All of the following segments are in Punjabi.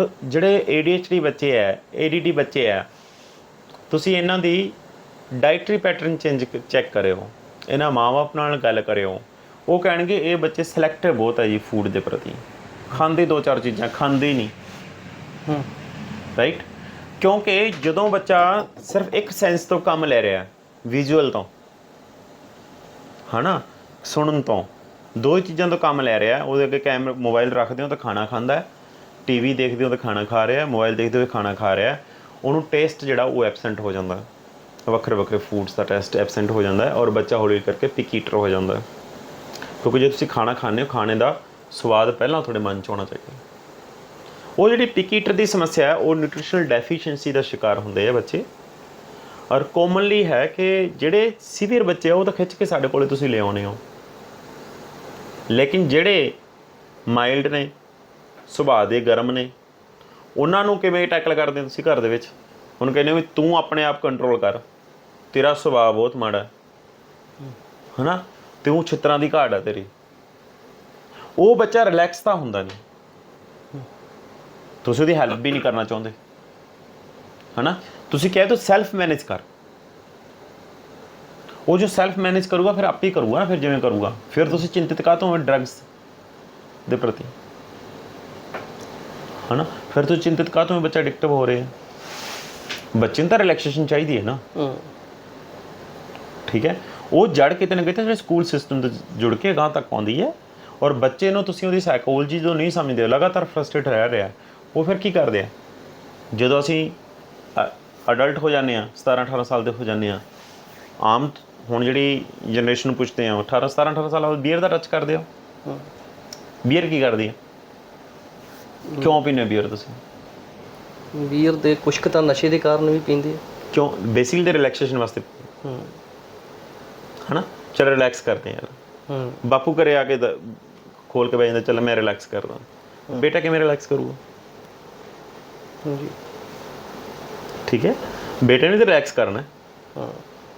ਡਾਊਟ ਜਿਹੜੇ ADHD ਬੱਚੇ ਆ ADD ਬੱਚੇ ਆ ਤੁਸੀਂ ਇਹਨਾਂ ਦੀ ਡਾਈਟਰੀ ਪੈਟਰਨ ਚੇਂਜ ਚੈੱਕ ਕਰਿਓ ਇਹਨਾਂ ਮਾਂ-ਬਾਪ ਨਾਲ ਗੱਲ ਕਰਿਓ। ਉਹ ਕਹਿਣਗੇ ਇਹ ਬੱਚੇ ਸਿਲੈਕਟਿਵ ਬਹੁਤ ਹੈ ਜੀ ਫੂਡ ਦੇ ਪ੍ਰਤੀ। ਖਾਂਦੇ ਦੋ ਚਾਰ ਚੀਜ਼ਾਂ ਖਾਂਦੇ ਨਹੀਂ। ਹੂੰ। ਰਾਈਟ ਕਿਉਂਕਿ ਜਦੋਂ ਬੱਚਾ ਸਿਰਫ ਇੱਕ ਸੈਂਸ ਤੋਂ ਕੰਮ ਲੈ ਰਿਹਾ ਵਿਜ਼ੂਅਲ ਤੋਂ ਹਨਾ? ਸੁਣਨ ਤੋਂ ਦੋ ਚੀਜ਼ਾਂ ਤੋਂ ਕੰਮ ਲੈ ਰਿਹਾ ਉਹਦੇ ਅੱਗੇ ਕੈਮਰਾ ਮੋਬਾਈਲ ਰੱਖਦੇ ਹੋ ਤਾਂ ਖਾਣਾ ਖਾਂਦਾ ਹੈ। ਟੀਵੀ ਦੇਖਦੇ ਹੋ ਤਾਂ ਖਾਣਾ ਖਾ ਰਿਹਾ, ਮੋਬਾਈਲ ਦੇਖਦੇ ਹੋਏ ਖਾਣਾ ਖਾ ਰਿਹਾ, ਉਹਨੂੰ ਟੇਸਟ ਜਿਹੜਾ ਉਹ ਐਬਸੈਂਟ ਹੋ ਜਾਂਦਾ। ਵੱਖਰੇ ਵੱਖਰੇ ਫੂਡਸ ਦਾ ਟੇਸਟ ਐਬਸੈਂਟ ਹੋ ਜਾਂਦਾ ਹੈ ਔਰ ਬੱਚਾ ਹੌਲੀ ਹੌਲੀ ਕਰਕੇ ਪਿਕੀਟਰ ਹੋ ਜਾਂਦਾ ਹੈ। ਕਿਉਂਕਿ ਜੇ ਤੁਸੀਂ ਖਾਣਾ ਖਾਂਦੇ ਹੋ, ਖਾਣੇ ਦਾ ਸਵਾਦ ਪਹਿਲਾਂ ਤੁਹਾਡੇ ਮਨ 'ਚ ਹੋਣਾ ਚਾਹੀਦਾ ਉਹ ਜਿਹੜੀ ਪਿਕੀਟਰ ਦੀ ਸਮੱਸਿਆ ਹੈ, ਉਹ ਨਿਊਟ੍ਰੀਸ਼ਨਲ ਡੈਫੀਸ਼ੀਐਂਸੀ ਦਾ ਸ਼ਿਕਾਰ ਹੁੰਦੇ ਆ ਬੱਚੇ। ਔਰ ਕਾਮਨਲੀ ਹੈ ਕਿ ਜਿਹੜੇ ਸੀਵੀਅਰ ਬੱਚੇ ਆ, ਉਹ ਤਾਂ ਖਿੱਚ ਕੇ ਸਾਡੇ ਕੋਲੇ ਤੁਸੀਂ ਲੈ ਆਉਣੇ ਹੋ। ਲੇਕਿਨ ਜਿਹੜੇ ਮਾਈਲਡ ਨੇ ਸੁਭਾਅ ਦੇ ਗਰਮ ਨੇ। ਉਹਨਾਂ ਨੂੰ ਕਿਵੇਂ ਟੈਕਲ ਕਰਦੇ ਤੁਸੀਂ ਘਰ ਦੇ ਵਿੱਚ? ਉਹਨੂੰ ਕਹਿੰਦੇ ਹੋ ਵੀ ਤੂੰ ਆਪਣੇ ਆਪ ਕੰਟਰੋਲ ਕਰ। ਤੇਰਾ ਸੁਭਾਅ ਬਹੁਤ ਮਾੜਾ। ਹੈ ਹਨਾ? ਤੂੰ ਛਿੱਤਰਾਂ ਦੀ ਘਾਟ ਹੈ ਤੇਰੀ। ਉਹ ਬੱਚਾ ਰਿਲੈਕਸ ਤਾਂ ਹੁੰਦਾ ਨਹੀਂ। ਤੁਸੀਂ ਉਹਦੀ ਹੈਲਪ ਵੀ ਨਹੀਂ ਕਰਨਾ ਚਾਹੁੰਦੇ। ਹਨਾ? ਤੁਸੀਂ ਕਹੇ ਤੋ ਸੈਲਫ ਮੈਨੇਜ ਕਰ। ਉਹ ਜੋ ਸੈਲਫ ਮੈਨੇਜ ਕਰੂਗਾ, ਫਿਰ ਆਪੇ ਹੀ ਕਰੂਗਾ ਨਾ, ਫਿਰ ਜਿਵੇਂ ਕਰੂਗਾ। ਫਿਰ ਤੁਸੀਂ ਚਿੰਤਿਤ ਕਾਹਤੋਂ ਹੋ ਡਰੱਗਸ ਦੇ ਪ੍ਰਤੀ? ਹਨਾ? ਫਿਰ ਤੁਸੀਂ ਚਿੰਤਿਤ ਕਾਹਤੋਂ ਹੋ ਬੱਚਾ ਐਡਿਕਟਿਵ ਹੋ ਰਿਹਾ? ਹੈ ਬੱਚੇ ਨੂੰ ਤਾਂ ਰਿਲੈਕਸੇਸ਼ਨ ਚਾਹੀਦੀ ਹੈ ਨਾ। ਹੂੰ। ਠੀਕ ਹੈ? ਉਹ ਜੜ ਕਿਤੇ ਨਾ ਕਿਤੇ ਜਿਹੜੇ ਸਕੂਲ ਸਿਸਟਮ ਦੇ ਜੁੜ ਕੇ ਗਾਂ ਤੱਕ ਆਉਂਦੀ ਹੈ। ਔਰ ਬੱਚੇ ਨੂੰ ਤੁਸੀਂ ਉਹਦੀ ਸਾਈਕੋਲੋਜੀ ਜੋ ਨਹੀਂ ਸਮਝਦੇ ਲਗਾਤਾਰ ਫਰਸਟ੍ਰੇਟ ਰਹਿ ਰਿਹਾ ਉਹ ਫਿਰ ਕੀ ਕਰਦੇ ਆ? ਜਦੋਂ ਅਸੀਂ ਅਡਲਟ ਹੋ ਜਾਂਦੇ ਆ 17 18 ਸਾਲ ਦੇ ਹੋ ਜਾਂਦੇ ਆ ਆਮ ਹੁਣ ਜਿਹੜੀ ਜਨਰੇਸ਼ਨ ਨੂੰ ਪੁੱਛਦੇ ਆ 18 17 18 ਸਾਲ ਬਾਅਦ ਬੀਅਰ ਦਾ ਟੱਚ ਕਰਦੇ ਹੋ? ਹੂੰ। ਬੀਅਰ ਕੀ ਕਰਦੀ ਹੈ? ਕਿਉਂ ਪੀਂਦੇ ਬੀਅਰ ਤੁਸੀਂ? ਵੀਰ ਦੇ ਕੁਛ ਕੁ ਤਾਂ ਨਸ਼ੇ ਦੇ ਕਾਰਨ ਵੀ ਪੀਂਦੇ ਆ। ਕਿਉਂ? ਬੇਸਿਕਲੀ ਤੇ ਰਿਲੈਕਸੇਸ਼ਨ ਵਾਸਤੇ। ਹੂੰ। ਹਨਾ? ਚਲ ਰਿਲੈਕਸ ਕਰਦੇ ਆ ਹੂੰ। ਬਾਪੂ ਘਰੇ ਆ ਕੇ ਦ- ਖੋਲ ਕੇ ਬਹਿ ਜਾਂਦਾ ਚੱਲ ਮੈਂ ਰਿਲੈਕਸ ਕਰਦਾ। ਬੇਟਾ ਕਿਵੇਂ ਰਿਲੈਕਸ ਕਰੂਗਾ? ਜੀ ਠੀਕ ਹੈ? ਬੇਟੇ ਨੇ ਤਾਂ ਰਿਲੈਕਸ ਕਰਨਾ। ਹੈ। ਹਾਂ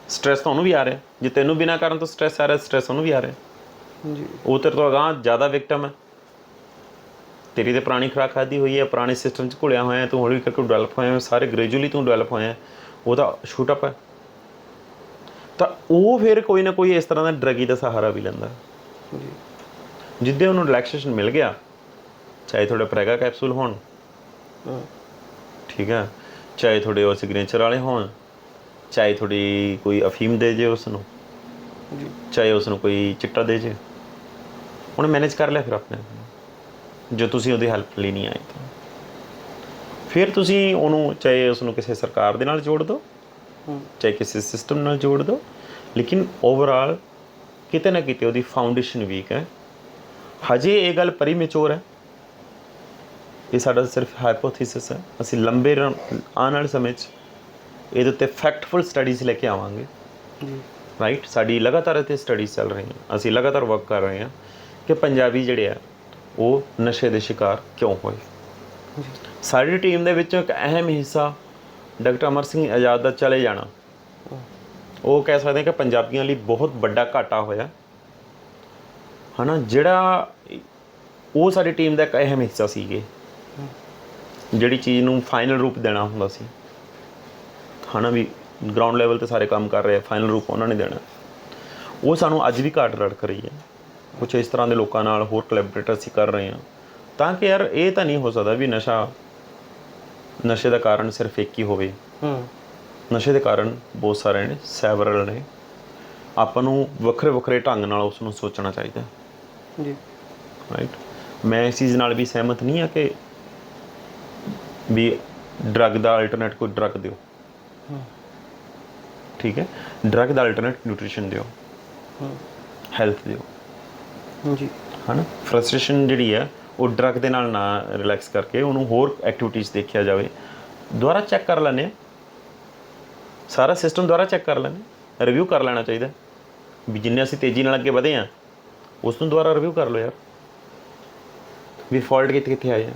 ਸਟ੍ਰੈਸ ਤਾਂ ਉਹਨੂੰ ਵੀ ਆ ਰਿਹਾ। ਜੇ ਤੈਨੂੰ ਬਿਨਾ ਕਾਰਨ ਤੋਂ ਸਟ੍ਰੈਸ ਆ ਰਿਹਾ ਸਟ੍ਰੈਸ ਉਹਨੂੰ ਵੀ ਆ ਰਿਹਾ। ਜੀ ਉਹ ਤੇਰੇ ਤੋਂ ਅਗਾਂਹ ਜ਼ਿਆਦਾ ਵਿਕਟਮ ਹੈ। ਤੇਰੀ ਤੇ ਪੁਰਾਣੀ ਖੁਰਾਕ ਖਾਦੀ ਹੋਈ ਹੈ ਪੁਰਾਣੇ ਸਿਸਟਮ 'ਚ ਘੁਲਿਆ ਹੋਇਆ ਤੂੰ ਹੌਲੀ ਕਰਕੇ ਡਿਵੈਲਪ ਹੋਇਆ ਸਾਰੇ ਗ੍ਰੈਜੂਅਲੀ ਤੂੰ ਡਿਵੈਲਪ ਹੋਇਆ ਹੈ ਉਹਦਾ ਸ਼ੂਟ ਅਪ ਹੈ। ਤਾਂ ਉਹ ਫਿਰ ਕੋਈ ਨਾ ਕੋਈ ਇਸ ਤਰ੍ਹਾਂ ਦਾ ਡਰਗੀ ਦਾ ਸਹਾਰਾ ਵੀ ਲੈਂਦਾ। ਜੀ। ਜਿੱਦੇ ਉਹਨੂੰ ਰਿਲੈਕਸੇਸ਼ਨ ਮਿਲ ਗਿਆ ਚਾਹੇ ਤੁਹਾਡੇ ਪ੍ਰੈਗਾ ਕੈਪਸੂਲ ਹੋਣ। ਠੀਕ ਹੈ ਚਾਹੇ ਤੁਹਾਡੇ ਉਹ ਸਿਗਨੇਚਰ ਵਾਲੇ ਹੋਣ ਚਾਹੇ ਤੁਹਾਡੀ ਕੋਈ ਅਫੀਮ ਦੇ ਜੇ ਉਸ ਨੂੰ ਜੀ। ਚਾਹੇ ਉਸ ਨੂੰ ਕੋਈ ਚਿੱਟਾ ਦੇ ਜੇ। ਉਹਨੇ ਮੈਨੇਜ ਕਰ ਲਿਆ ਫਿਰ ਆਪਣੇ। ਜੋ ਤੁਸੀਂ ਉਹਦੀ ਹੈਲਪ ਲਈ ਨਹੀਂ ਆਏ। ਤਾਂ ਫਿਰ ਤੁਸੀਂ ਉਹਨੂੰ ਚਾਹੇ ਉਸ ਨੂੰ ਕਿਸੇ ਸਰਕਾਰ ਦੇ ਨਾਲ ਜੋੜ ਦਿਓ ਚਾਹੇ ਕਿਸੇ ਸਿਸਟਮ ਨਾਲ ਜੋੜ ਦਿਓ ਲੇਕਿਨ ਓਵਰਆਲ ਕਿਤੇ ਨਾ ਕਿਤੇ ਉਹਦੀ ਫਾਊਂਡੇਸ਼ਨ ਵੀਕ ਹੈ। ਹਜੇ ਇਹ ਗੱਲ ਪਰੀਮੈਚੁਰ ਹੈ। ਇਹ ਸਾਡਾ ਸਿਰਫ ਹਾਈਪੋਥੀਸਿਸ ਹੈ। ਅਸੀਂ ਲੰਬੇ ਰਨ- ਆਉਣ ਵਾਲੇ ਸਮੇਂ 'ਚ ਇਹਦੇ ਉੱਤੇ ਫੈਕਟਫੁਲ ਸਟੱਡੀਜ਼ ਲੈ ਕੇ ਆਵਾਂਗੇ। ਰਾਈਟ ਸਾਡੀ ਲਗਾਤਾਰ ਇੱਥੇ ਸਟੱਡੀਜ਼ ਚੱਲ ਰਹੀਆਂ। ਅਸੀਂ ਲਗਾਤਾਰ ਵਰਕ ਕਰ ਰਹੇ ਹਾਂ ਕਿ ਪੰਜਾਬੀ ਜਿਹੜੇ ਆ ਉਹ ਨਸ਼ੇ ਦੇ ਸ਼ਿਕਾਰ ਕਿਉਂ ਹੋਏ? ਸਾਡੀ ਟੀਮ ਦੇ ਵਿੱਚੋਂ ਇੱਕ ਅਹਿਮ ਹਿੱਸਾ ਡਾਕਟਰ ਅਮਰ ਸਿੰਘ ਆਜ਼ਾਦ ਦਾ ਚਲੇ ਜਾਣਾ। ਉਹ ਕਹਿ ਸਕਦੇ ਹਾਂ ਕਿ ਪੰਜਾਬੀਆਂ ਲਈ ਬਹੁਤ ਵੱਡਾ ਘਾਟਾ ਹੋਇਆ। ਹਨਾ ਜਿਹੜਾ ਉਹ ਸਾਡੀ ਟੀਮ ਦਾ ਇੱਕ ਅਹਿਮ ਹਿੱਸਾ ਸੀਗੇ। ਜਿਹੜੀ ਚੀਜ਼ ਨੂੰ ਫਾਈਨਲ ਰੂਪ ਦੇਣਾ ਹੁੰਦਾ ਸੀ। ਹਨਾ ਵੀ ਗਰਾਊਂਡ ਲੈਵਲ ਤੇ ਸਾਰੇ ਕੰਮ ਕਰ ਰਹੇ ਆ ਫਾਈਨਲ ਰੂਪ ਉਹਨਾਂ ਨੇ ਦੇਣਾ। ਉਹ ਸਾਨੂੰ ਅੱਜ ਵੀ ਘਾਟ ਰੜਕ ਰਹੀ ਹੈ। ਕੁਝ ਇਸ ਤਰ੍ਹਾਂ ਦੇ ਲੋਕਾਂ ਨਾਲ ਹੋਰ ਕੋਲੈਬੋਰੇਟਰ ਅਸੀਂ ਕਰ ਰਹੇ ਹਾਂ। ਤਾਂ ਕਿ ਯਾਰ ਇਹ ਤਾਂ ਨਹੀਂ ਹੋ ਸਕਦਾ ਵੀ ਨਸ਼ਾ ਨਸ਼ੇ ਦਾ ਕਾਰਨ ਸਿਰਫ ਇੱਕ ਹੀ ਹੋਵੇ। ਹੂੰ। ਨਸ਼ੇ ਦੇ ਕਾਰਨ ਬਹੁਤ ਸਾਰੇ ਨੇ ਸੈਵਰਲ ਨੇ। ਆਪਾਂ ਨੂੰ ਵੱਖਰੇ ਵੱਖਰੇ ਢੰਗ ਨਾਲ ਉਸ ਨੂੰ ਸੋਚਣਾ ਚਾਹੀਦਾ। ਜੀ। ਰਾਈਟ ਮੈਂ ਇਸ ਚੀਜ਼ ਨਾਲ ਵੀ ਸਹਿਮਤ ਨਹੀਂ ਆ ਕਿ ਵੀ ਡਰੱਗ ਦਾ ਅਲਟਰਨੇਟ ਕੋਈ ਡਰੱਗ ਦਿਓ। ਹੂੰ। ਠੀਕ ਹੈ? ਡਰੱਗ ਦਾ ਅਲਟਰਨੇਟ ਨਿਊਟ੍ਰੀਸ਼ਨ ਦਿਓ। ਹੂੰ। ਹੈਲਥ ਦਿਓ। ਜੀ ਹਨਾ? ਫਰਸਟ੍ਰੇਸ਼ਨ ਜਿਹੜੀ ਹੈ ਉਹ ਡਰੱਗ ਦੇ ਨਾਲ ਨਾ ਰਿਲੈਕਸ ਕਰਕੇ ਉਹਨੂੰ ਹੋਰ ਐਕਟੀਵਿਟੀਜ਼ ਦੇਖਿਆ ਜਾਵੇ। ਦੁਬਾਰਾ ਚੈੱਕ ਕਰ ਹਾਂ ਸਾਰਾ ਸਿਸਟਮ ਦੁਬਾਰਾ ਚੈੱਕ ਕਰ ਲੈਂਦੇ ਰਿਵਿਊ ਕਰ ਲੈਣਾ ਚਾਹੀਦਾ। ਵੀ ਜਿੰਨੇ ਅਸੀਂ ਤੇਜ਼ੀ ਨਾਲ ਅੱਗੇ ਵਧੇ ਆ ਉਸ ਨੂੰ ਦੁਬਾਰਾ ਰਿਵਿਊ ਕਰ ਲਓ ਯਾਰ। ਵੀ ਫਾਲਟ ਕਿੱਥੇ ਕਿੱਥੇ ਆਏ ਆ।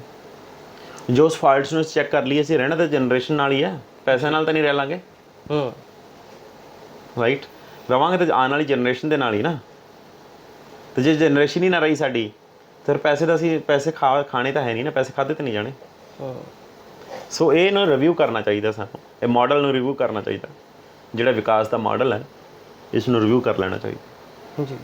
ਜੋ ਉਸ ਫਾਲਟਸ ਨੂੰ ਚੈੱਕ ਕਰ ਲਈ ਅਸੀਂ ਰਹਿਣਾ ਤਾਂ ਜਨਰੇਸ਼ਨ ਨਾਲ ਹੀ ਹੈ ਪੈਸੇ ਨਾਲ ਤਾਂ ਨਹੀਂ ਰਹਿ ਲਾਂਗੇ। ਹੂੰ। ਰਾਈਟ ਰਵਾਂਗੇ ਤਾਂ ਆਉਣ ਵਾਲੀ ਜਨਰੇਸ਼ਨ ਦੇ ਨਾਲ ਹੀ ਨਾ। ਤੇ ਜੇ ਜਨਰੇਸ਼ਨ ਹੀ ਨਾ ਰਹੀ ਸਾਡੀ ਫਿਰ ਪੈਸੇ ਤਾਂ ਅਸੀਂ ਪੈਸੇ ਖਾ ਖਾਣੇ ਤਾਂ ਹੈ ਨਹੀਂ ਨਾ ਪੈਸੇ ਖਾਦੇ ਤਾਂ ਨਹੀਂ ਜਾਣੇ। ਸੋ ਇਹ ਨੂੰ ਰਿਵਿਊ ਕਰਨਾ ਚਾਹੀਦਾ ਸਾਨੂੰ ਇਹ ਮਾਡਲ ਨੂੰ ਰਿਵਿਊ ਕਰਨਾ ਚਾਹੀਦਾ। ਜਿਹੜਾ ਵਿਕਾਸ ਦਾ ਮਾਡਲ ਹੈ ਇਸ ਨੂੰ ਰਿਵਿਊ ਕਰ ਲੈਣਾ ਚਾਹੀਦਾ। ਜੀ